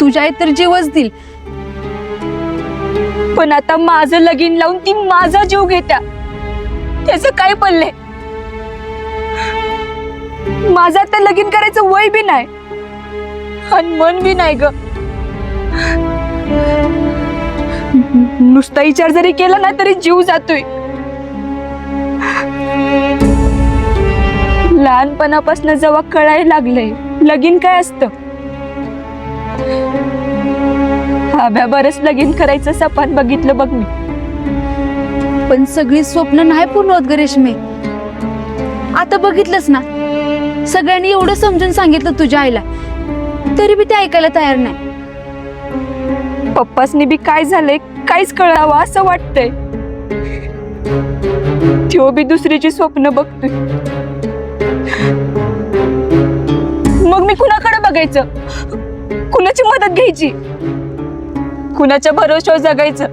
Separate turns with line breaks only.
तुझ्या तर जीवच देईल.
पण आता माझं लगीन लावून ती माझा जीव घेत्या. त्याच काय पडले माझं आता लगीन करायचं वय बी नाही. आणि मन बी नाही ग. नुसता विचार जरी केला ना तरी जीव जातोय. लहानपणापासून जेव्हा कळायला लागलंय लगीन काय असतं? हव्या बरंच लगीन करायचं सपान बघितलं बघ मी.
पण सगळी स्वप्न नाही पूर्ण होत रेशमे. आता बघितलंच ना? सगळ्यांनी एवढं समजून सांगितलं तुझ्या आईला. तरी बी ते ऐकायला तयार नाही.
पप्पासनी बी काय झालंय काहीच कळावं असं वाटतंय. त्यो बी दुसरीची स्वप्न बघतोय. मग मी कुणाकडे बघायचं? कुणाची मदत घ्यायची? कुणाच्या भरोश्यावर जगायचं?